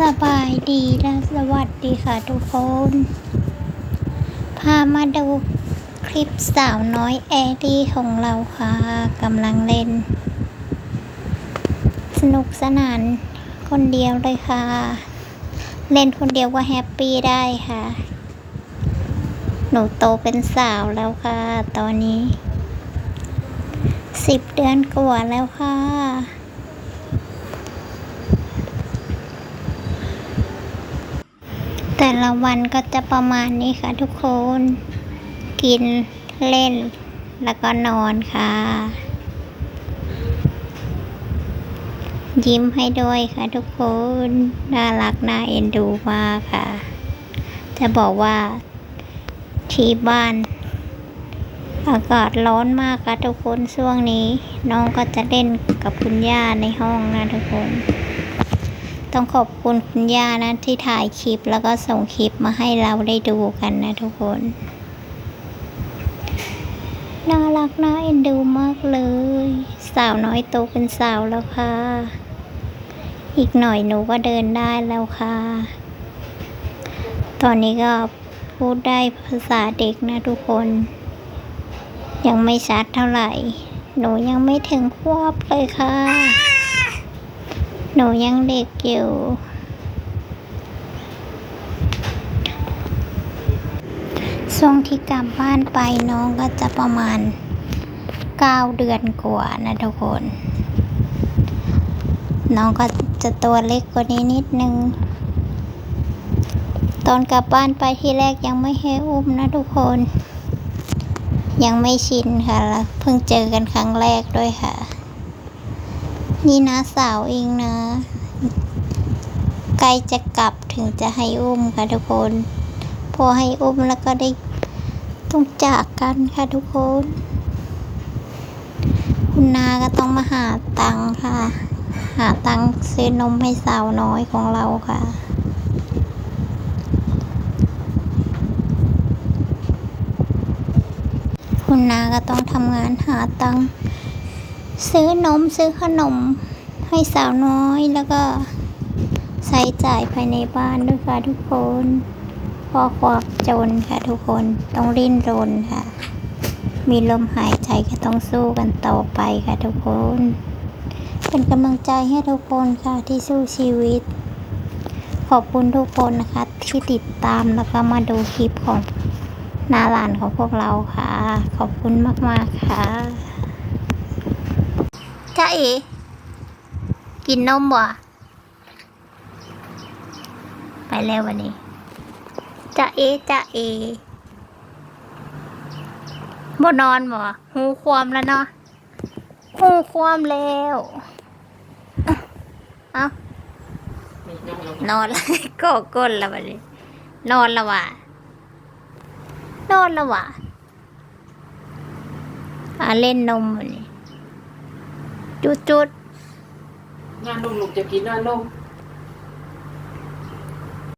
สบายดีและสวัสดีค่ะทุกคน พามาดูคลิปสาวน้อยแอรี่ของเราค่ะกำลังเล่น สนุกสนานคนเดียวเลยค่ะ เล่นคนเดียวก็แฮปปี้ได้ค่ะ หนูโตเป็นสาวแล้วค่ะ ตอนนี้สิบเดือนกว่าแล้วค่ะ แต่ละวันก็จะประมาณนี้ค่ะทุกคน กินเล่น แล้วก็นอนค่ะ ยิ้มให้ด้วยค่ะทุกคน น่ารักน่าเอ็นดูมากค่ะ จะบอกว่าที่บ้าน อากาศร้อนมากค่ะทุกคนช่วงนี้ น้องก็จะเล่นกับคุณย่าในห้องนะทุกคน ต้องขอบคุณคุณย่านะที่ถ่ายคลิปแล้วก็ส่งคลิปมาให้เราได้ดูกันนะทุกคนน่ารักน่าเอ็นดูมากเลย สาวน้อยโตเป็นสาวแล้วค่ะ อีกหน่อยหนูก็เดินได้แล้วค่ะ ตอนนี้ก็พูดได้ภาษาเด็กนะทุกคน ยังไม่ชัดเท่าไหร่ หนูยังไม่ถึงควบเลยค่ะ หนูยังเด็กอยู่ช่วงที่กลับบ้านไปน้องก็จะประมาณเก้าเดือนกว่านะทุกคน น้องก็จะตัวเล็กกว่านี้นิดนึง ตอนกลับบ้านไปที่แรกยังไม่ให้อุ้มนะทุกคน ยังไม่ชินค่ะแล้วเพิ่งเจอกันครั้งแรกด้วยค่ะ นี่นะสาวเองนะ ใกล้จะกลับถึงจะให้อุ้มค่ะทุกคน พอให้อุ้มแล้วก็ได้ต้องจากกันค่ะทุกคน คุณนาก็ต้องมาหาตังค่ะ หาตังซื้อนมให้สาวน้อยของเราค่ะคุณนาก็ต้องทำงานหาตังค์ ซื้อนมซื้อขนมให้สาวน้อยแล้วก็ใช้จ่ายภายในบ้านด้วยค่ะทุกคนพอความจนค่ะทุกคนต้องริ้นรนค่ะ มีลมหายใจก็ต้องสู้กันต่อไปค่ะทุกคน เป็นกำลังใจให้ทุกคนค่ะที่สู้ชีวิต ขอบคุณทุกคนนะคะ ที่ติดตามแล้วก็มาดูคลิปของนาหลานของพวกเราค่ะ ขอบคุณมาก ๆ ค่ะ จ้าเอกินนมบ่ ไปแล้ววันนี้จ้าเอจ้าเอบ่นอนบ่หูความแล้วเนาะหูความแล้ว เอ้านอนแล้วก็ก้นแล้ววันนี้นอนแล้วว่ะนอนแล้วว่ะอ่าเล่นนมวันนี้ จุดจุดงานนมลูกจะกินนานลง